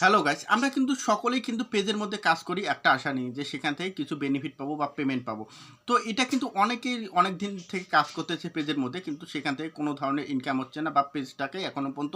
Hello guys আমরা কিন্তু সকলেই কিন্তু পেজের মধ্যে কাজ করি, একটা আশা নিয়ে যে সেখান থেকে কিছু বেনিফিট পাবো বা পেমেন্ট পাবো। তো এটা কিন্তু অনেকেই অনেক দিন থেকে কাজ করতেছে পেজের মধ্যে, কিন্তু সেখান থেকে কোনো ধরনের ইনকাম হচ্ছে না বা পেজটাকে এখনও পর্যন্ত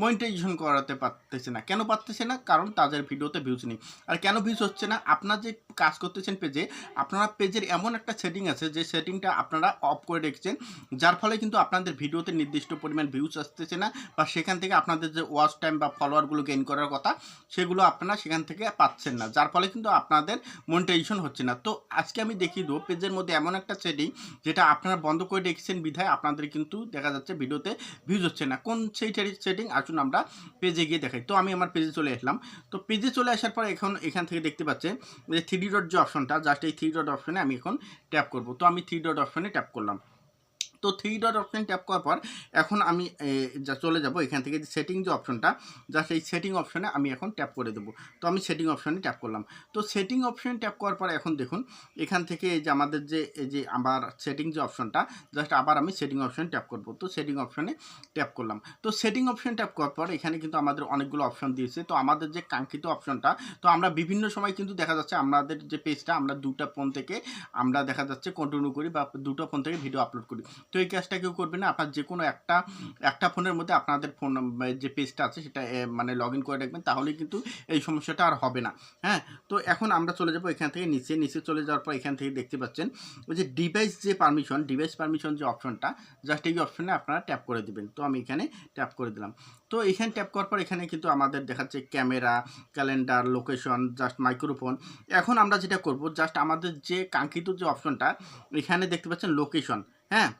মনিটাইজেশন করাতে পারতেছে না। কেন পারতেছে না? কারণ তাদের ভিডিওতে ভিউজ নেই। আর কেন ভিউজ হচ্ছে না? আপনার যে কাজ করতেছেন পেজে, আপনারা পেজের এমন একটা সেটিং আছে যে সেটিংটা আপনারা অফ করে রেখেছেন, যার ফলে কিন্তু আপনাদের ভিডিওতে নির্দিষ্ট পরিমাণ ভিউজ আসতেছে না বা সেখান থেকে আপনাদের যে ওয়াচ টাইম বা ফলোয়ারগুলো গেইন করার কথা সেগুলো আপনারা সেখান থেকে পাচ্ছেন না। যার ফলে কিন্তু আপনাদের মনিটাইজেশন হচ্ছে না। তো আজকে আমি দেখিয়ে দেবো পেজের মধ্যে এমন একটা সেটিং যেটা আপনারা বন্ধ করে রেখেছেন বিধায় আপনাদের কিন্তু দেখা যাচ্ছে ভিডিওতে ভিউজ হচ্ছে না। কোন সেই সেটিং আসুন আমরা পেজে গিয়ে দেখাই। তো আমি আমার পেজে চলে আসলাম। তো পেজে চলে আসার পর এখন এখান থেকে দেখতে পাচ্ছেন যে থ্রি ডট যে অপশনটা জাস্ট এই থ্রি ডট অপশনে আমি এখন ট্যাপ করব। তো আমি থ্রি ডট অপশনে ট্যাপ করলাম। তো থ্রি ডট অপশন ট্যাপ করার পর এখন আমি যা চলে যাব, এখান থেকে যে সেটিং যে অপশনটা জাস্ট এই সেটিং অপশনে আমি এখন ট্যাপ করে দেবো। তো আমি সেটিং অপশনে ট্যাপ করলাম। তো সেটিং অপশন ট্যাপ করার পর এখন দেখুন, এখান থেকে যে আমাদের যে, এই যে আমার সেটিং যে অপশনটা জাস্ট আবার আমি সেটিং অপশন ট্যাপ করব। তো সেটিং অপশনে ট্যাপ করলাম। তো সেটিং অপশন ট্যাপ করার পর এখানে কিন্তু আমাদের অনেকগুলো অপশন দিয়েছে। তো আমাদের যে কাঙ্ক্ষিত অপশনটা তো আমরা বিভিন্ন সময় কিন্তু দেখা যাচ্ছে আমাদের যে পেজটা আমরা দুটা ফোন থেকে আমরা দেখা যাচ্ছে কন্টিনিউ করি বা দুটো ফোন থেকে ভিডিও আপলোড করি। তো এই কাজটা কেউ করবে না। আপনার যে কোনো একটা একটা ফোনের মধ্যে আপনাদের ফোন যে পেজটা আছে সেটা মানে লগ ইন করে রাখবেন, তাহলে কিন্তু এই সমস্যাটা আর হবে না। হ্যাঁ? তো এখন আমরা চলে যাব এখান থেকে নিচে। নিচে চলে যাওয়ার পর এখান থেকে দেখতে পাচ্ছেন, ওই যে ডিভাইস যে পারমিশন ডিভাইস পারমিশন যে অপশনটা জাস্ট এই অপশনে আপনারা ট্যাপ করে দিবেন। তো আমি এখানে ট্যাপ করে দিলাম। তো এখানে ট্যাপ করার পর এখানে কিন্তু আমাদের দেখাচ্ছে camera calendar location just microphone এখন আমরা যেটা করব জাস্ট আমাদের যে কাঙ্ক্ষিত যে অপশনটা এখানে দেখতে পাচ্ছেন লোকেশন হ্যাঁ?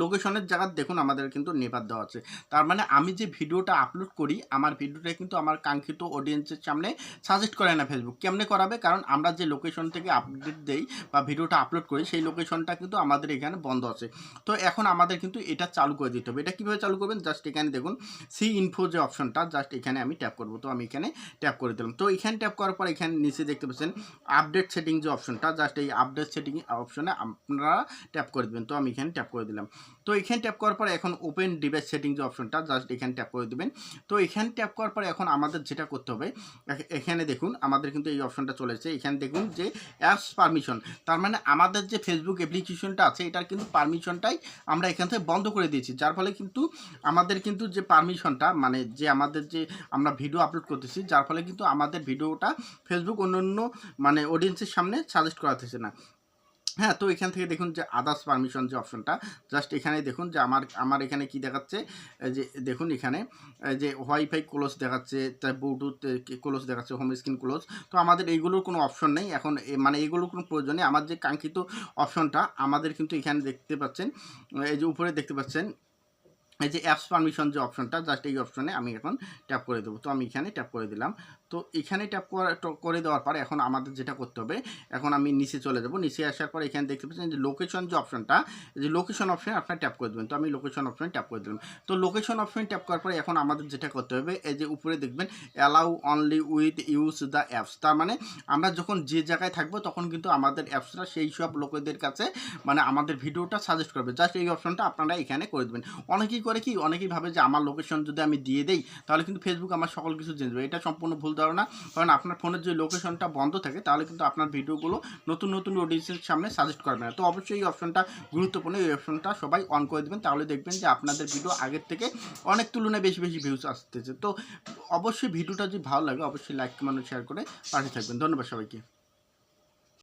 লোকেশনের জায়গা দেখুন, আমাদের কিন্তু নেপার দেওয়া আছে। তার মানে আমি যে ভিডিওটা আপলোড করি, আমার ভিডিওটা কিন্তু আমার কাঙ্ক্ষিত অডিয়েন্সের সামনে সাজেস্ট করে না ফেসবুক কেমনে করাবে? কারণ আমরা যে লোকেশন থেকে আপডেট দেই বা ভিডিওটা আপলোড করি, সেই লোকেশনটা কিন্তু আমাদের এখানে বন্ধ আছে। তো এখন আমাদের কিন্তু এটা চালু করে দিতে হবে। এটা কীভাবে চালু করবেন? জাস্ট এখানে দেখুন সি ইনফো যে অপশনটা জাস্ট এখানে আমি ট্যাপ করব। তো আমি এখানে ট্যাপ করে দিলাম। তো এখানে ট্যাপ করার পর এখানে নিচে দেখতে পাচ্ছেন আপডেট সেটিং যে অপশনটা জাস্ট এই আপডেট সেটিং অপশনে আপনারা ট্যাপ করে দেবেন। তো আমি এখানে ট্যাপ করে দিলাম। তো এখানে ট্যাপ করার পর এখন ওপেন ডিভাইস সেটিং যে অপশনটা জাস্ট এখানে ট্যাপ করে দেবেন। তো এখানে ট্যাপ করার পর এখন আমাদের যেটা করতে হবে এখানে দেখুন, আমাদের কিন্তু এই অপশনটা চলে এসেছে। এখানে দেখুন যে অ্যাপস পারমিশন তার মানে আমাদের যে ফেসবুক অ্যাপ্লিকেশনটা আছে, এটার কিন্তু পারমিশনটাই আমরা এখান থেকে বন্ধ করে দিয়েছি। যার ফলে কিন্তু আমাদের কিন্তু যে পারমিশনটা মানে যে আমাদের যে আমরা ভিডিও আপলোড করতেছি, যার ফলে কিন্তু আমাদের ভিডিওটা ফেসবুক অন্য অন্য মানে অডিয়েন্সের সামনে সাজেস্ট করাতেছে না। হ্যাঁ তো এখান থেকে দেখুন যে আদার্স পারমিশন যে অপশনটা জাস্ট এখানে দেখুন যে আমার আমার এখানে কি দেখাচ্ছে? যে দেখুন এখানে যে ওয়াইফাই ক্লোজ দেখাচ্ছে তার ব্লুটুথ ক্লোজ দেখাচ্ছে হোম স্ক্রিন ক্লোজ তো আমাদের এইগুলোর কোনো অপশন নেই। এখন মানে এইগুলোর কোনো প্রয়োজন নেই। আমার যে কাঙ্ক্ষিত অপশনটা আমাদের কিন্তু এখানে দেখতে পাচ্ছেন, এই যে উপরে দেখতে পাচ্ছেন এই যে অ্যাপস পারমিশন যে অপশনটা জাস্ট এই অপশনে আমি এখন ট্যাপ করে দেবো। তো আমি এখানে ট্যাপ করে দিলাম। তো এখানে ট্যাপ করে দেওয়ার পর এখন আমাদের যেটা করতে হবে, এখন আমি নিচে চলে যাব। নিচে আসার পর এখানে দেখতে পাচ্ছেন যে লোকেশন যে অপশনটা যে লোকেশন অপশন আপনার ট্যাপ করে দেবেন। তো আমি লোকেশন অপশনে ট্যাপ করে দিলাম। তো লোকেশন অপশন ট্যাপ করার পরে এখন আমাদের যেটা করতে হবে, এই যে উপরে দেখবেন allow only with use the apps তার মানে আমরা যখন যে জায়গায় থাকব, তখন কিন্তু আমাদের অ্যাপসটা সেই সব লোকেদের কাছে মানে আমাদের ভিডিওটা সাজেস্ট করবে। জাস্ট এই অপশনটা আপনারা এখানে করে দেবেন। অনেকেই করে কি অনেকেই ভাবে যে আমার লোকেশন যদি আমি দিয়ে দেই, তাহলে কিন্তু ফেসবুক আমার সকল কিছু জেনে যাবে এটা সম্পূর্ণ ভুল ধারণা। কারণ আপনার ফোনের যে লোকেশনটা বন্ধ থাকে, তাহলে কিন্তু আপনার ভিডিওগুলো নতুন নতুন অডিয়েন্সের সামনে সাজেস্ট করবে না। তো অবশ্যই এই অপশনটা গুরুত্বপূর্ণ। এই অপশনটা সবাই অন করে দেবেন, তাহলে দেখবেন যে আপনাদের ভিডিও আগের থেকে অনেক তুলনায় বেশি বেশি ভিউজ আসতেছে। তো অবশ্যই ভিডিওটা যদি ভালো লাগে, অবশ্যই লাইক কমেন্ট শেয়ার করে পাঠিয়ে থাকবেন। ধন্যবাদ সবাইকে।